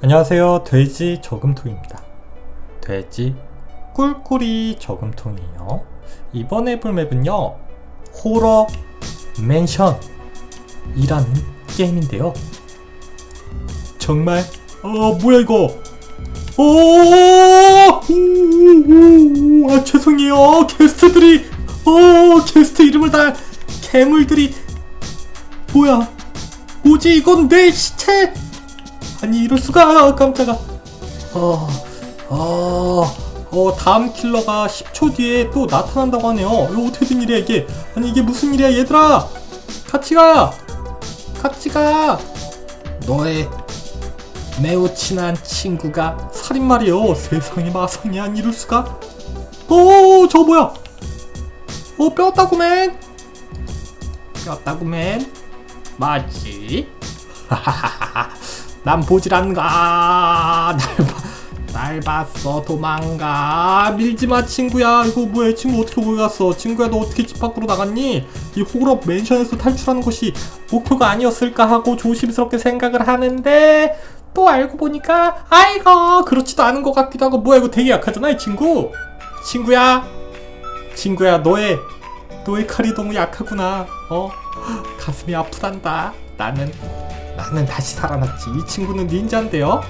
안녕하세요. 돼지 저금통입니다. 돼지 꿀꿀이 저금통이에요. 이번 해볼 맵은요. 호러 맨션이라는 게임인데요. 정말 어 뭐야 이거? 오, 오, 아 죄송해요. 게스트들이 어 게스트 이름을 다 괴물들이 뭐야? 뭐지 이건 내 시체? 아니 이럴 수가 깜짝아. 어, 어, 어 다음 킬러가 10초 뒤에 또 나타난다고 하네요. 이거 어떻게 된 일이야 이게? 아니 이게 무슨 일이야 얘들아? 같이 가, 같이 가. 너의 매우 친한 친구가 살인말이요. 세상에 마상이 안 이럴 수가? 오, 저 뭐야? 어 뼈다구맨? 뼈다구맨? 맞지? 난 보질 않는가. 날, 봐, 날 봤어. 도망가. 밀지마 친구야. 이거 뭐야 친구 어떻게 거기 갔어? 친구야 너 어떻게 집 밖으로 나갔니? 이 호럽 맨션에서 탈출하는 것이 목표가 아니었을까 하고 조심스럽게 생각을 하는데 또 알고 보니까 아이고 그렇지도 않은 것 같기도 하고 뭐야 이거 되게 약하잖아 이 친구. 친구야. 친구야 너의 너의 칼이 너무 약하구나. 어? 가슴이 아프단다. 나는 나는 다시 살아났지. 이 친구는 닌자인데요.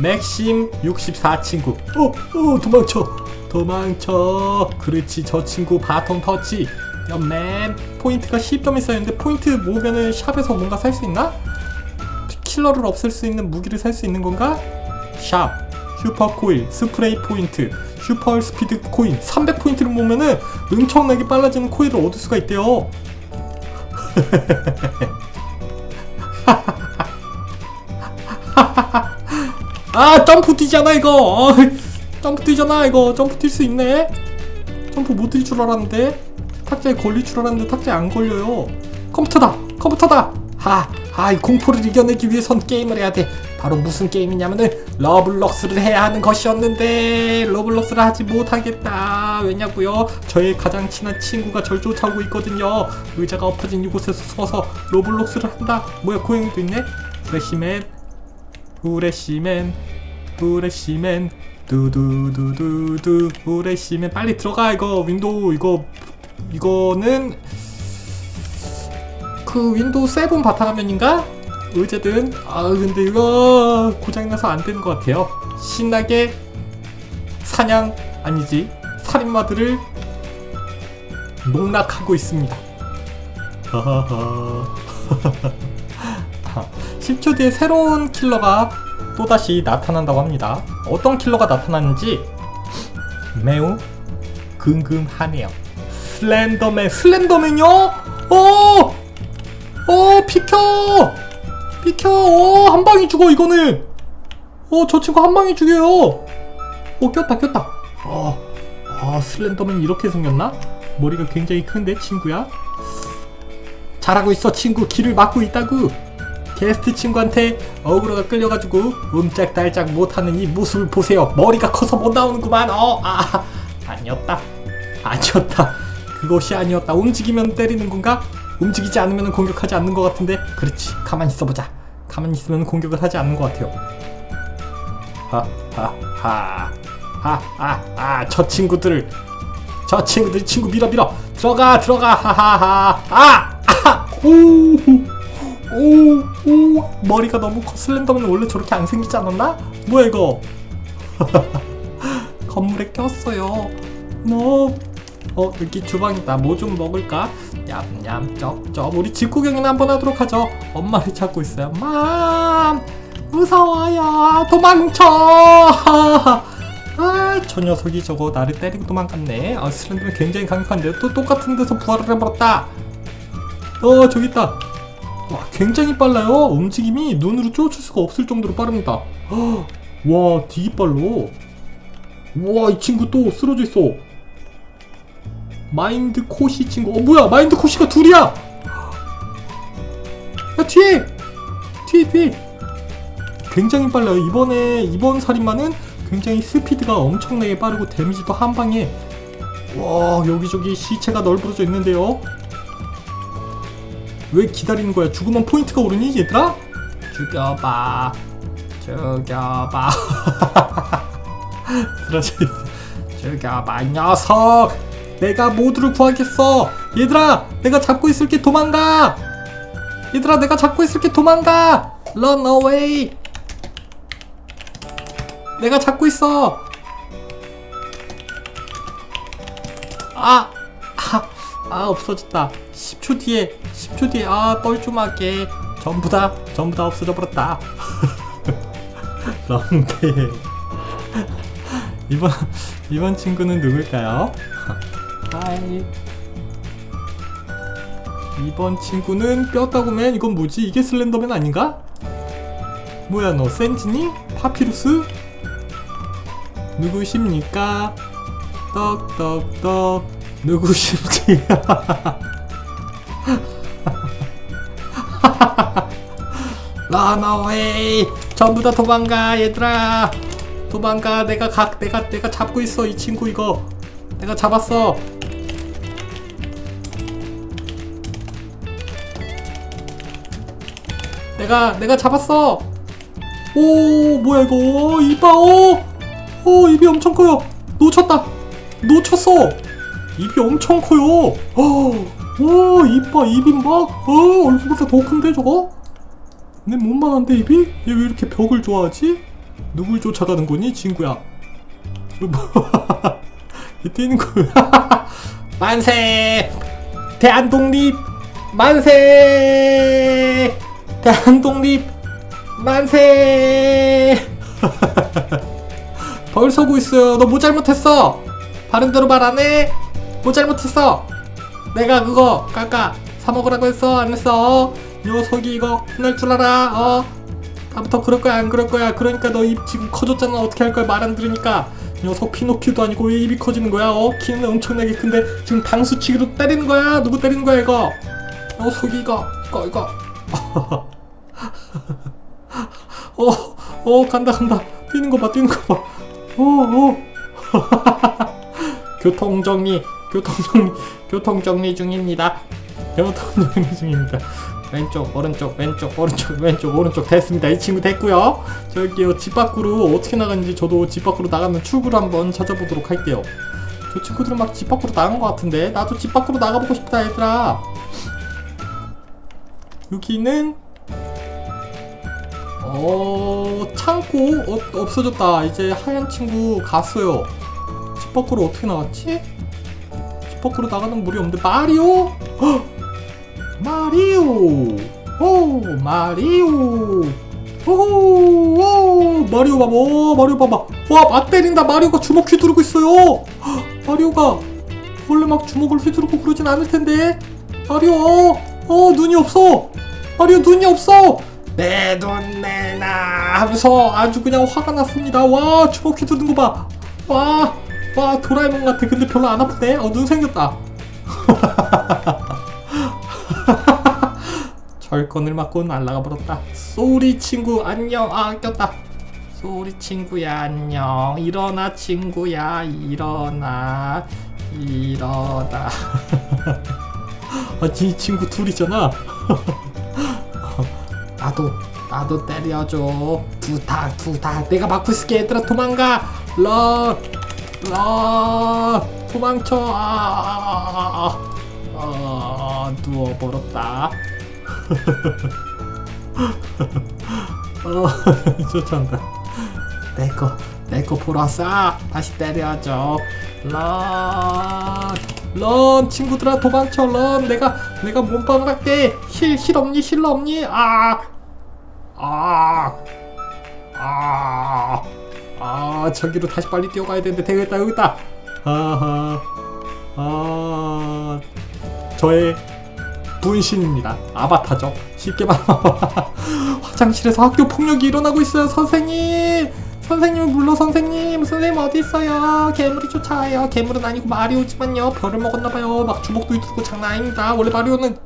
맥심 64 친구. 어, 어, 도망쳐. 도망쳐. 그렇지. 저 친구 바통 터치. 옆맨 포인트가 10점 있었는데 포인트 모으면은 샵에서 뭔가 살 수 있나? 킬러를 없앨 수 있는 무기를 살 수 있는 건가? 샵, 슈퍼 코일, 스프레이 포인트, 슈퍼 스피드 코인 300포인트를 모으면은 엄청나게 빨라지는 코일을 얻을 수가 있대요. 아 점프 뛰잖아 이거. 어, 점프 뛰잖아 이거. 점프 뛸 수 있네. 점프 못 뛸 줄 알았는데. 탁자에 걸릴 줄 알았는데 탁자에 안 걸려요. 컴퓨터다 컴퓨터다. 하, 하, 이 공포를 이겨내기 위해선 게임을 해야 돼. 바로 무슨 게임이냐면은 러블록스를 해야 하는 것이었는데. 러블록스를 하지 못하겠다. 왜냐고요? 저의 가장 친한 친구가 절 쫓아오고 있거든요. 의자가 엎어진 이곳에서 서서 러블록스를 한다. 뭐야 고양이도 있네? 프레시맨 후레시맨 후레시맨 두두두두두 후레시맨 빨리 들어가 이거 윈도우 이거 이거는 그 윈도우 7 바탕화면인가? 어쨌든? 아 근데 이거 고장나서 안 되는 것 같아요. 신나게 사냥 아니지? 살인마들을 농락하고 있습니다. 하하하 10초 뒤에 새로운 킬러가 또다시 나타난다고 합니다. 어떤 킬러가 나타나는지 매우 궁금하네요. 슬렌더맨, 슬렌더맨요? 어! 어, 비켜! 비켜! 어, 한 방에 죽어, 이거는! 어, 저 친구 한 방에 죽여요! 어, 꼈다, 꼈다! 어, 아, 슬렌더맨 이렇게 생겼나? 머리가 굉장히 큰데, 친구야? 잘하고 있어, 친구. 길을 막고 있다구! 게스트 친구한테 어그로가 끌려가지고 움짝달짝 못하는 이 모습을 보세요. 머리가 커서 못 나오는구만. 어, 아, 아니었다. 아니었다. 그것이 아니었다. 움직이면 때리는 건가? 움직이지 않으면 공격하지 않는 것 같은데. 그렇지. 가만히 있어보자. 가만히 있으면 공격을 하지 않는 것 같아요. 하하하. 하하하. 저 친구들. 저 친구들 친구 밀어 밀어. 들어가 들어가. 하하하. 아! 아! 머리가 너무 커. 슬렌더맨 원래 저렇게 안 생기지 않았나? 뭐야 이거? 건물에 꼈어요. 너, 어 여기 주방이다. 뭐 좀 먹을까? 냠냠 쩝쩝. 우리 집 구경이나 한번 하도록 하죠. 엄마를 찾고 있어요. 맘, 무서워요. 도망쳐. 아, 저 녀석이 저거 나를 때리고 도망갔네. 아, 슬렌더맨 굉장히 강력한데 또 똑같은 데서 부활을 해버렸다. 어, 저기 있다. 와 굉장히 빨라요. 움직임이 눈으로 쫓을 수가 없을 정도로 빠릅니다. 헉, 와 되게 빨로 와이 친구 또 쓰러져 있어. 마인드 코시 친구. 어 뭐야? 마인드 코시가 둘이야! 야 뒤에! 뒤에 뒤에! 굉장히 빨라요. 이번에 이번 살인마는 굉장히 스피드가 엄청나게 빠르고 데미지도 한 방에. 와 여기저기 시체가 널브러져 있는데요 왜 기다리는 거야? 죽으면 포인트가 오르니 얘들아? 죽여봐. 죽여봐. 쓰러져 있어. 죽여봐 이 녀석. 내가 모두를 구하겠어. 얘들아 내가 잡고 있을게 도망가. 얘들아 내가 잡고 있을게 도망가. Run away. 내가 잡고 있어. 아, 아, 아 없어졌다 10초 뒤에 10초 뒤에 아 뻘쭘하게 전부 다 전부 다 없어져 버렸다 런데 이번 이번 친구는 누굴까요? 하이 이번 친구는 뼈다구맨 이건 뭐지? 이게 슬렌더맨 아닌가? 뭐야 너 센지니? 파피루스? 누구십니까? 떡떡떡 누구십니까? 런어웨이. 전부 다 도망가 얘들아. 도망가. 내가 각 내가 내가 잡고 있어 이 친구 이거. 내가 잡았어. 내가 내가 잡았어. 오 뭐야 이거? 오, 이봐 오, 오 입이 엄청 커요. 놓쳤다. 놓쳤어 입이 엄청 커요. 오 이봐 입이 막 어, 얼굴보다 더 큰데 저거? 내 몸만한데 입이? 얘 왜 이렇게 벽을 좋아하지? 누굴 쫓아가는 거니 친구야? 이 뛰는 거야 만세! 대한독립 만세! 대한독립 만세! 벌 서고 있어요. 너 뭐 잘못했어? 바른 대로 말 안 해 뭐 잘못했어? 내가 그거 까까 사 먹으라고 했어? 안 했어? 이 녀석이 이거 혼날 줄 알아? 어? 다음부터 그럴 거야? 안 그럴 거야? 그러니까 너 입 지금 커졌잖아. 어떻게 할 거야? 말 안 들으니까. 이 녀석 피노키오도 아니고 왜 입이 커지는 거야? 어? 키는 엄청나게 큰데 지금 당수치기로 때리는 거야? 누구 때리는 거야 이거? 녀석이 이거 이거 이거. 어, 어, 간다, 간다. 뛰는 거 봐, 뛰는 거 봐. 어, 어. 교통정리, 교통 정리, 교통 정리 중입니다. 교통 정리 중입니다. 왼쪽, 오른쪽, 왼쪽, 오른쪽, 왼쪽, 오른쪽 됐습니다. 이 친구 됐고요. 저기요, 집 밖으로 어떻게 나가는지 저도 집 밖으로 나가면 출구를 한번 찾아보도록 할게요. 저 친구들은 막 집 밖으로 나간 것 같은데 나도 집 밖으로 나가보고 싶다, 얘들아. 여기는 어 창고 어, 없어졌다 이제 하얀 친구 갔어요 집 밖으로 어떻게 나갔지? 집 밖으로 나가는 물이 없는데 마리오? 헉! 마리오! 오 마리오! 오, 오 마리오 봐봐. 오, 마리오 봐봐. 와맞 때린다. 마리오가 주먹 휘두르고 있어요. 헉, 마리오가 원래 막 주먹을 휘두르고 그러진 않을 텐데. 마리오 어 눈이 없어. 마리오 눈이 없어. 내돈 내놔 하면서 아주 그냥 화가 났습니다. 와 주먹 휘두르는 거봐와 와 도라에몽 같아. 근데 별로 안 아프네. 어 눈 생겼다. 절건을 맞고 날아가 버렸다. 쏘리 친구 안녕. 아 꼈다. 쏘리 친구야 안녕. 일어나 친구야. 일어나. 일어나. 아, 이 친구 둘이잖아. 나도 나도 때려줘. 두타 두타 내가 막고 있을게. 얘들아 도망가. 런 런, 도망쳐. 아, 아, 아, 아 누워 버렸다. 어 쫓아온다. 내거 내거 보러 왔어. 다시 때려줘. 런, 런 친구들아 도망쳐. 런 내가 내가 몸빵을 할게. 힐힐 없니? 힐 없니? 아 아, 아, 아, 저기로 다시 빨리 뛰어가야 되는데 되겠다 여기 있다. 아하, 아, 저의 분신입니다. 아바타죠. 쉽게 말하면 화장실에서 학교 폭력이 일어나고 있어요, 선생님. 선생님 불러 선생님. 선생님 어디 있어요? 괴물이 쫓아와요. 괴물은 아니고 마리오지만요. 별을 먹었나봐요. 막 주먹도 휘두르고 장난 아닙니다. 원래 마리오는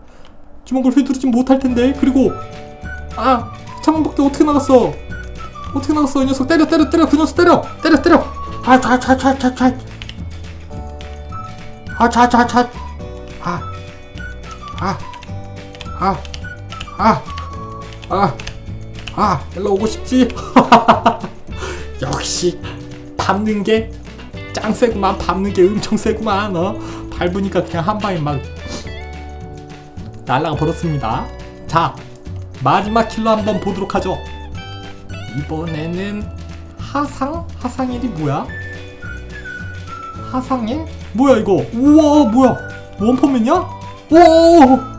주먹을 휘두르지 못할 텐데. 그리고 아 창문 밖에 어떻게 나갔어 어떻게 나갔어 이 녀석? 때려 때려 때려 그 녀석 때려! 때려 때려! 아차차차차차. 아차차차. 아아아아아. 아 일로 오고 싶지? 역시 밟는 게 짱 세구만 밟는 게 엄청 세구만 어? 밟으니까 그냥 한 방에 막 날라가 버렸습니다. 자 마지막 킬러 한번 보도록 하죠 이번에는 하상? 하상일이 뭐야? 하상일? 뭐야 이거 우와 뭐야 원펀맨이야? 오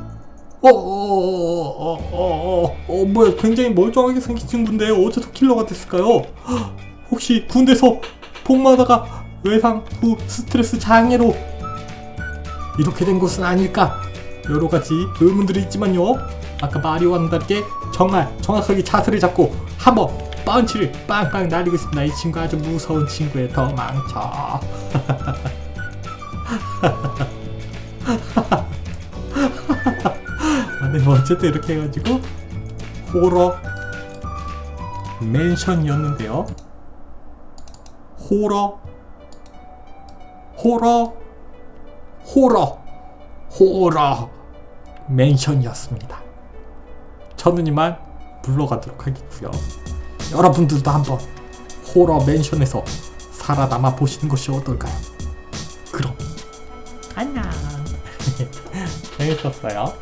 어어어어어어 어, 뭐야 굉장히 멀쩡하게 생긴 친구인데 어째서 킬러가 됐을까요? 헉, 혹시 군대에서 복마다가 외상 후 스트레스 장애로 이렇게 된 것은 아닐까 여러 가지 의문들이 있지만요 아까 마리오와는 다르게 정말 정확하게 자세를 잡고 한번 펀치를 빵빵 날리고 있습니다 이 친구 아주 무서운 친구에 더 망쳐 아, 네, 뭐 어쨌든 이렇게 해가지고 호러 맨션이었는데요. 호러 호러 호러 호러 맨션이었습니다. 저는 이만 물러가도록 하겠고요. 여러분들도 한번 호러 맨션에서 살아남아 보시는 것이 어떨까요? 그럼 안녕. 재밌었어요.